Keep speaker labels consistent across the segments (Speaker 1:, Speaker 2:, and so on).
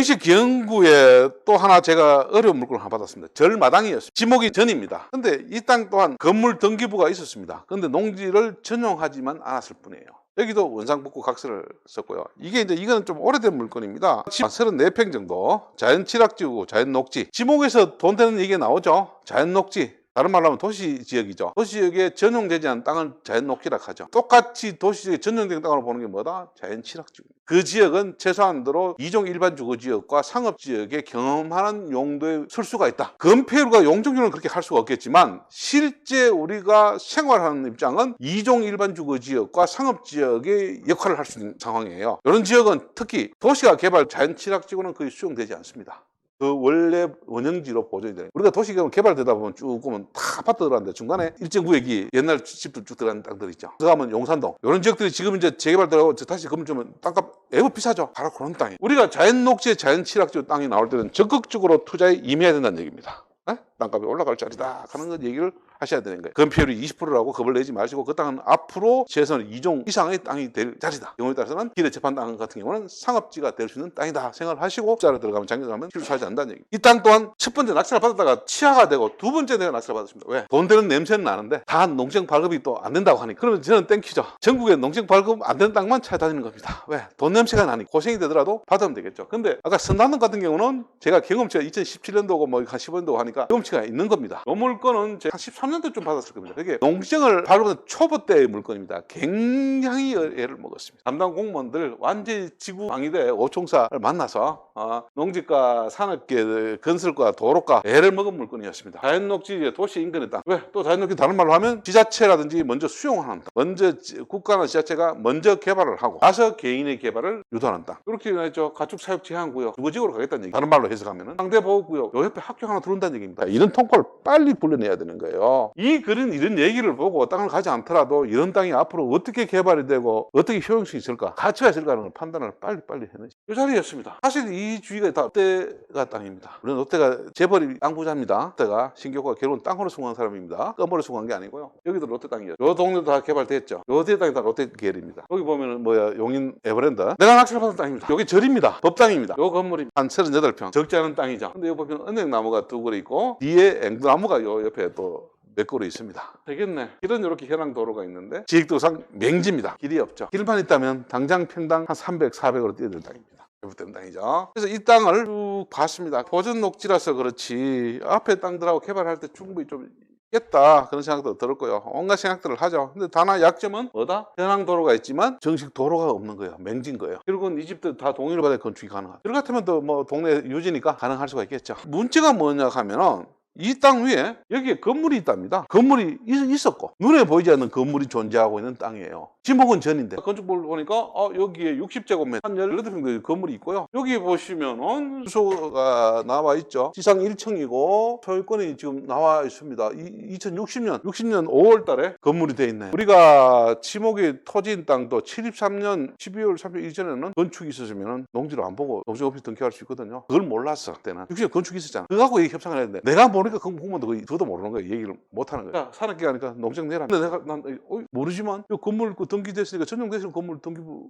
Speaker 1: 용인시 기흥구에 또 하나 제가 어려운 물건을 하나 받았습니다. 절마당이었습니다. 지목이 전입니다. 근데 이 땅 또한 건물 등기부가 있었습니다. 근데 농지를 전용하지만 않았을 뿐이에요. 여기도 원상복구 각서를 썼고요. 이게 이제 이거는 좀 오래된 물건입니다. 34평 정도 자연 칠학지구, 자연 녹지. 지목에서 돈 되는 얘기가 나오죠. 자연 녹지. 다른 말로 하면 도시 지역이죠. 도시 지역에 전용되지 않은 땅을 자연 녹지라 하죠. 똑같이 도시 지역에 전용된 땅으로 보는 게 뭐다? 자연 칠학지구. 그 지역은 최소한도로 이종 일반 주거 지역과 상업 지역에 경험하는 용도에 쓸 수가 있다. 건폐율과 용적률은 그렇게 할 수가 없겠지만 실제 우리가 생활하는 입장은 이종 일반 주거 지역과 상업 지역의 역할을 할 수 있는 상황이에요. 이런 지역은 특히 도시가 개발 자연 칠학지구는 거의 수용되지 않습니다. 그 원래 원형지로 보존이 돼요. 우리가 도시가 개발되다 보면 쭉 보면 다 아파트 들어가는데 중간에 일정 구역이 옛날 집들 쭉 들어가는 땅들 있죠. 그가면 용산동 이런 지역들이 지금 이제 재개발되고 다시 건물 좀 땅값 애고 비싸죠. 바로 그런 땅이. 우리가 자연 녹지, 자연 칠학지구 땅이 나올 때는 적극적으로 투자에 임해야 된다는 얘기입니다. 에? 땅값이 올라갈 자리다 하는 건 얘기를 하셔야 되는 거예요. 건폐율이 20%라고 겁을 내지 마시고 그 땅은 앞으로 최소한 2종 이상의 땅이 될 자리다. 경우에 따라서는 기대 재판 땅 같은 경우는 상업지가 될 수 있는 땅이다 생각을 하시고 투자를 들어가면 장기 들어가면 실수하지 않는다는 얘기. 이 땅 또한 첫 번째 낙찰을 받았다가 치아가 되고 두 번째 내가 낙찰을 받았습니다. 왜? 돈 되는 냄새는 나는데 다 농정 발급이 또 안 된다고 하니까 그러면 저는 땡큐죠. 전국에 농정 발급 안 되는 땅만 찾아다니는 겁니다. 왜? 돈 냄새가 나니 고생이 되더라도 받으면 되겠죠. 근데 아까 선남동 같은 경우는 제가 경험치가 2017년도고 뭐 한 15년도고 하니까 경험치 가 있는 겁니다. 이 물건은 제가 한 13년도쯤 받았을 겁니다. 그게 농정을 발급한 초보 때의 물건입니다. 굉장히 애를 먹었습니다. 담당 공무원들 완전히 지구 방위대 오총사를 만나서 어, 농지과 산업계 건설과 도로과 애를 먹은 물건이었습니다. 자연녹지 도시 인근의 땅. 왜? 또 자연녹지 다른 말로 하면 지자체라든지 먼저 수용하는 땅. 먼저 지- 국가나 지자체가 먼저 개발을 하고 나서 개인의 개발을 유도하는 땅. 이렇게 했죠. 가축 사육 제한 구역 주거지구로 가겠다는 얘기. 다른 말로 해석하면 상대 보호구역 요 옆에 학교 하나 들어온다는 얘기입니다. 이런 통과를 빨리 불러내야 되는 거예요. 이 글은 이런 얘기를 보고 땅을 가지 않더라도 이런 땅이 앞으로 어떻게 개발이 되고 어떻게 효용성이 있을까 가치가 있을까 하는 걸 판단을 빨리빨리 해내시 이 자리였습니다. 사실 이 주위가 다 롯데가 땅입니다. 우리는 롯데가 재벌이 땅 부자입니다. 롯데가 신교가 결혼 땅으로 수공한 사람입니다. 껌으로 수공한 게 아니고요. 여기도 롯데 땅이에요. 요 동네도 다 개발됐죠. 롯데 땅이 다 롯데 계열입니다. 여기 보면은 뭐야 용인 에버랜드 내가 낙찰 받은 땅입니다. 여기 절입니다. 법당입니다. 요 건물이 한 38평 적지 않은 땅이죠. 근데 여기 보면 은행나무가 두 그루 있고 뒤에 앵두나무가 요 옆에 또 몇 그루 있습니다. 되겠네. 길은 이렇게 현황 도로가 있는데 지익도상 맹지입니다. 길이 없죠. 길만 있다면 당장 평당 한 300, 400으로 뛰어들 땅입니다. 배부된 땅이죠. 그래서 이 땅을 쭉 봤습니다. 보전 녹지라서 그렇지 앞에 땅들하고 개발할 때 충분히 좀 있겠다 그런 생각도 들었고요. 온갖 생각들을 하죠. 근데 다나 약점은 뭐다? 현황 도로가 있지만 정식 도로가 없는 거예요. 맹진 거예요. 그리고 이 집들 다 동의를 받아 건축이 가능하다. 이럴 같으면 또 뭐 동네 유지니까 가능할 수가 있겠죠. 문제가 뭐냐 하면은 이 땅 위에 여기에 건물이 있답니다. 건물이 있- 있었고 눈에 보이지 않는 건물이 존재하고 있는 땅이에요. 지목은 전인데 건축법을 보니까 어, 여기에 60제곱미터 한 18평 건물이 있고요. 여기 보시면은 주소가 나와 있죠. 지상 1층이고 소유권이 지금 나와 있습니다. 이, 2060년 60년 5월 달에 건물이 돼 있네. 우리가 지목이 토지인 땅도 73년 12월 30일 이전에는 건축이 있었으면 농지를 안 보고 농지오피스 등기할 수 있거든요. 그걸 몰랐어 그때는. 60년 건축이 있었잖아. 그거하고 협상을 했는데 내가 모르니까 그 공무원도 거의 그것도 모르는 거야. 얘기를 못 하는 거야. 산업계 하니까 농정 내라. 근데 내가 난 어, 모르지만 이 건물 그 등기됐으니까 전용됐으면 건물 등기부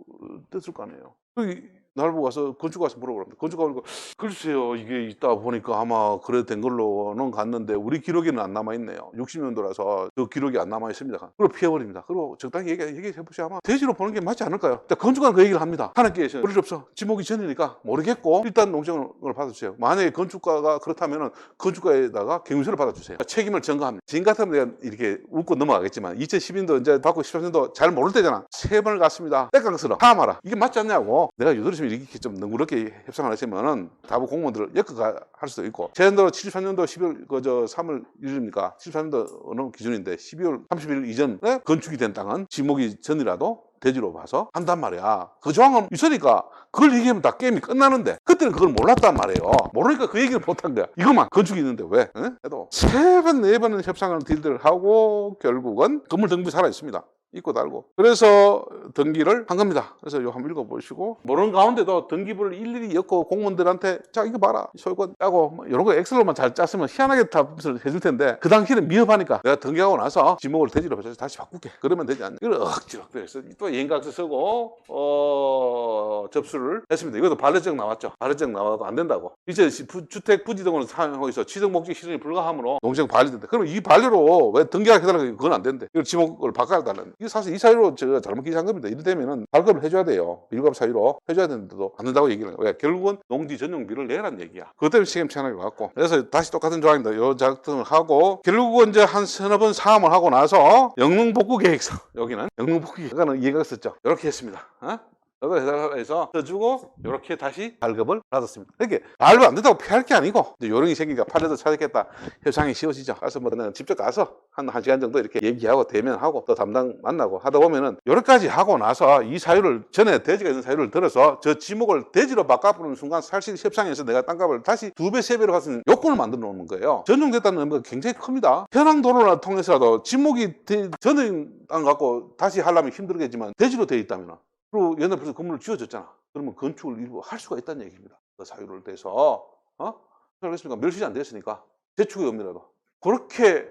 Speaker 1: 됐을 거 아니에요. 그날 보고 와서 건축가 와서 물어보랍니다. 건축가 오니까 글쎄요 이게 있다 보니까 아마 그래 된 걸로는 갔는데 우리 기록에는 안 남아 있네요. 60년도라서 그 기록이 안 남아 있습니다. 그리고 피해버립니다. 그리고 적당히 얘기 얘기해 보시 아마 대지로 보는 게 맞지 않을까요? 건축가는 그 얘기를 합니다. 하나님께서 우리 없어 지목이 전이니까 모르겠고 일단 농정을 받아주세요. 만약에 건축가가 그렇다면은 건축가에다 가 경유서를 받아주세요. 책임을 전가합니다. 지금 같으면 내가 이렇게 웃고 넘어가겠지만 2012년도 이제 받고 13년도 잘 모를 때잖아. 세 번을 갔습니다. 땡깡스러 파마라. 이게 맞지 않냐고. 내가 있으면 이렇게 좀 너그럽게 협상을 하시면은 다부 공무원들을 엮어가 할 수도 있고. 제년도로 73년도 12월 그저 3월 1일입니까? 73년도 어느 기준인데 12월 31일 이전에 건축이 된 땅은 지목이 전이라도 대지로 봐서 한단 말이야. 그 조항은 있으니까 그걸 얘기하면 다 게임이 끝나는데 그때는 그걸 몰랐단 말이에요. 모르니까 그 얘기를 못한 거야. 이것만 건축이 있는데 왜? 응? 해도 세 번, 네 번은 협상을 딜들 하고 결국은 건물 등비 살아 있습니다. 있고 달고 그래서 등기를 한 겁니다. 그래서 이거 한번 읽어보시고 모르는 가운데도 등기부를 일일이 엮고 공무원들한테 자 이거 봐라 소유권 짜고 뭐 이런 거 엑셀로만 잘 짰으면 희한하게 답을 해줄 텐데 그 당시에는 미흡하니까 내가 등기하고 나서 지목을 대지로 해서 다시 바꿀게 그러면 되지 않냐 이걸 억지로 그래서 또 예인각서 쓰고 어 접수를 했습니다. 이것도 반려증 나왔죠. 반려증 나와도 안 된다고 이제 시- 부- 주택 부지 등을 사용하고 있어 취득 목적 실현이 불가하므로 농지정 반려된다. 그럼 이 반려로 왜 등기하게 해달라고 그건 안 된대. 이걸 지목을 바꿔달라는. 이게 사실 이 사유로 제가 잘못 기재한 겁니다. 이럴 때면은 발급을 해줘야 돼요. 밀감 사유로 해줘야 되는데도 안 된다고 얘기를 해요. 왜? 결국은 농지 전용비를 내라는 얘기야. 그것 때문에 시행착오를 갖고. 그래서 다시 똑같은 조항입니다. 요 작성을 하고 결국은 이제 한 서너 번 사함을 하고 나서 영농복구 계획서 여기는 영농복구 계획서는 이해가 썼죠. 이렇게 했습니다. 어? 이거 해서 써주고 이렇게 다시 발급을 받았습니다. 이렇게 발급 안 된다고 피할 게 아니고 요령이 생기니까 팔려서 찾겠다 협상이 쉬워지죠. 그래서 뭐 저는 직접 가서 한, 한 시간 정도 이렇게 얘기하고 대면하고 또 담당 만나고 하다 보면은 여기까지 하고 나서 이 사유를 전에 대지가 있는 사유를 들어서 저 지목을 대지로 바꿔보는 순간 사실 협상에서 내가 땅값을 다시 두 배, 세 배로 가서 요건을 만들어 놓는 거예요. 전용됐다는 의미가 굉장히 큽니다. 현황 도로를 통해서라도 지목이 대- 전용 땅 갖고 다시 하려면 힘들겠지만 대지로 돼 있다면 그리고 옛날 벌써 건물을 지어졌잖아. 그러면 건축을 일부 할 수가 있다는 얘기입니다. 그 사유를 대서 어? 그렇습니까? 멸실이 안 됐으니까 대축의 의미라도 그렇게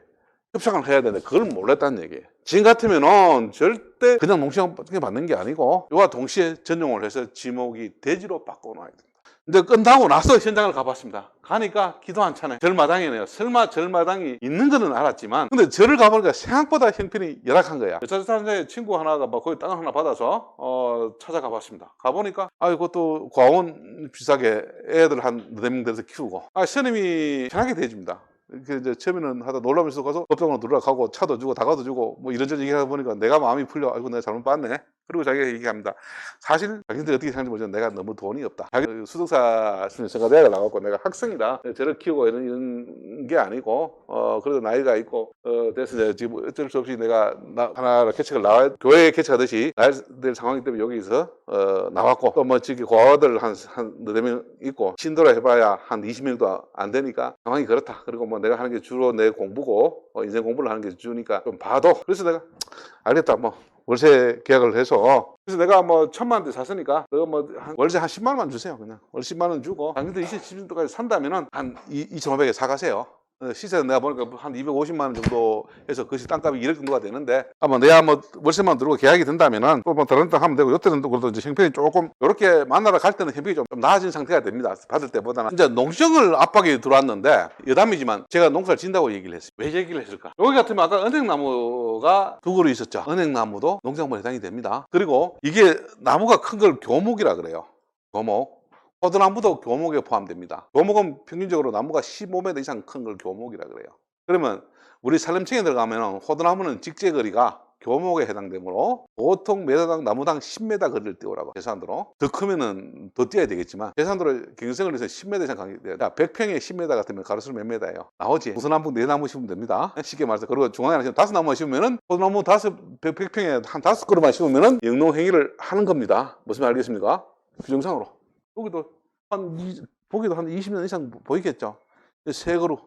Speaker 1: 협상을 해야 되는데 그걸 몰랐다는 얘기예요. 지금 같으면은 절대 그냥 농시장 받는 게 아니고 이와 동시에 전용을 해서 지목이 대지로 바꿔놔야 됩니다. 근데 끝나고 나서 현장을 가봤습니다. 가니까 기도 안 차네. 절마당이네요. 설마 절마당이 있는 거는 알았지만, 근데 절을 가보니까 생각보다 형편이 열악한 거야. 여차저차한테 친구 하나가 막 거기 땅을 하나 받아서 어, 찾아가 봤습니다. 가보니까 아 이것도 과원 비싸게 애들 한 네명 들여서 키우고, 아 스님이 편하게 대해줍니다. 이렇게 이제 처음에는 하다 놀라면서 가서 법정으로 들어가고 차도 주고 다가도 주고 뭐 이런저런 얘기하다 보니까 내가 마음이 풀려. 아이고 내가 잘못 봤네. 그리고 자기가 얘기합니다. 사실 자기들 어떻게 생각하는지 모르지만 내가 너무 돈이 없다. 자기 수석사 성가대학을 나왔고 내가 학생이라 저를 키우고 이런, 이런 게 아니고 어 그래도 나이가 있고 어 그래서 지금 어쩔 수 없이 내가 나, 하나 개척을 나와 교회에 개척하듯이 나야 될 상황이기 때문에 여기서 어 나왔고 또뭐 저기 고아들 한한 너네 명 있고 신도라 해봐야 한 20명도 안 되니까 상황이 그렇다. 그리고 뭐 내가 하는 게 주로 내 공부고 어, 인생 공부를 하는 게 주니까 좀 봐도 그래서 내가 알겠다. 뭐 월세 계약을 해서. 그래서 내가 뭐 천만 원대 샀으니까 내가 뭐 한 월세 한 10만 원만 주세요 그냥. 월 10만 원 주고. 당신들 20년도까지 산다면은 한 2,500에 사가세요. 어, 시세는 내가 보니까 한 250만 원 정도 해서 그것이 땅값이 1억 정도가 되는데 아마 내가 뭐 월세만 들고 계약이 된다면은 또뭐 다른 땅 하면 되고 요때는 또 그래도 이제 형편이 조금 이렇게 만나러 갈 때는 형편이 좀, 좀 나아진 상태가 됩니다. 받을 때보다는. 이제 농정을 압박이 들어왔는데 여담이지만 제가 농사를 진다고 얘기를 했어요. 왜 얘기를 했을까? 여기 같으면 아까 은행나무가 두 그루 있었죠. 은행나무도 농작물 해당이 됩니다. 그리고 이게 나무가 큰 걸 교목이라 그래요. 교목 포도나무도 교목에 포함됩니다. 교목은 평균적으로 나무가 15m 이상 큰 걸 교목이라 그래요. 그러면 우리 산림청에 들어가면 호두나무는 직제거리가 교목에 해당되므로 보통 메다당 나무당 10m 거리를 띄우라고 계산으로 더 크면은 더 뛰어야 되겠지만 계산으로 경성을 해서 10m 이상 가게 돼요. 야, 100평에 10m 같으면 가로수로 몇 메다예요? 나오지. 무슨 나무 네 나무 심으면 됩니다. 쉽게 말해서 그리고 중앙에 하나 다섯 나무만 심으면은 호두나무 다섯 100, 100평에 한 다섯 그루만 심으면은 영농 행위를 하는 겁니다. 무슨 말 알겠습니까? 규정상으로. 여기도 한 이- 보기도 한 20년 이상 보이겠죠. 세 그루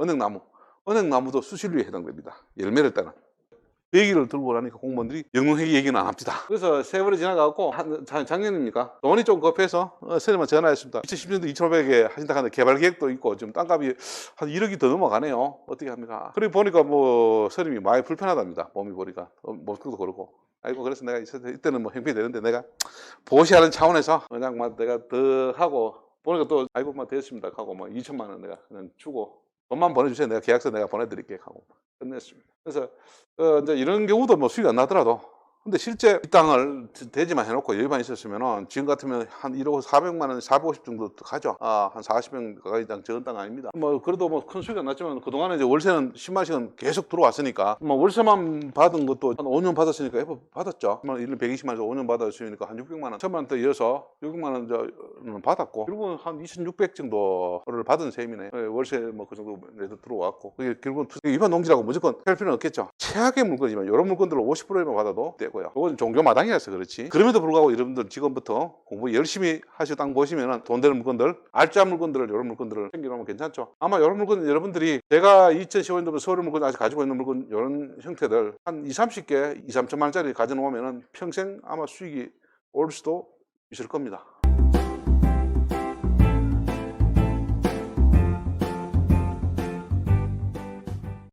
Speaker 1: 은행나무, 은행나무도 수실류에 해당됩니다. 열매를 따는. 그 얘기를 들고 나니까 공무원들이 영농회계 얘기는 안 합니다. 그래서 세월이 지나가고 한 작- 작년입니까? 돈이 좀 급해서 어, 선생님한테 전화했습니다. 2010년도 2,500에 하신다 하는데 개발 계획도 있고 지금 땅값이 한 1억이 더 넘어가네요. 어떻게 합니까? 그리고 보니까 뭐 선생님이 많이 불편하답니다. 몸이 보니까 어, 모습도 그렇고. 아이고 그래서 내가 이때는 뭐 형편이 되는데 내가 보시하는 차원에서 그냥 막 내가 더 하고 보니까 또 아이고 막 됐습니다. 하고 뭐 2천만 원 내가 그냥 주고 돈만 보내주세요. 내가 계약서 내가 보내드릴게 하고 끝냈습니다. 그래서 어, 이제 이런 경우도 뭐 수익이 안 나더라도 근데 실제 이 땅을 대지만 해놓고 여기만 있었으면은 지금 같으면 한 1억 400만 원, 450 정도 가죠. 아, 한 40명 가까이 땅 적은 땅 아닙니다. 뭐 그래도 뭐 큰 수익이 안 났지만 그동안에 이제 월세는 10만씩은 계속 들어왔으니까 뭐 월세만 받은 것도 한 5년 받았으니까 받았죠. 뭐 1년 120만 원에서 5년 받았으니까 한 600만 원, 1000만 원더 이어서 600만 원 저는 받았고 그리고 한2,600 정도를 받은 셈이네. 예, 월세 뭐 그 정도 내도 들어왔고 그게 결국은 투- 일반 농지라고 무조건 할 필요는 없겠죠. 최악의 물건이지만 이런 물건들을 50%만 받아도 세고요. 그건 종교 마당이라서 그렇지. 그럼에도 불구하고 여러분들 지금부터 공부 열심히 하시고 딱 보시면은 돈 되는 물건들, 알짜 물건들을 이런 물건들을 챙겨놓으면 괜찮죠. 아마 이런 물건 여러분들이 제가 2015년도부터 서울 물건 아직 가지고 있는 물건 이런 형태들 한 2, 30개, 2, 3천만 원짜리 가져놓으면은 평생 아마 수익이 올 수도 있을 겁니다.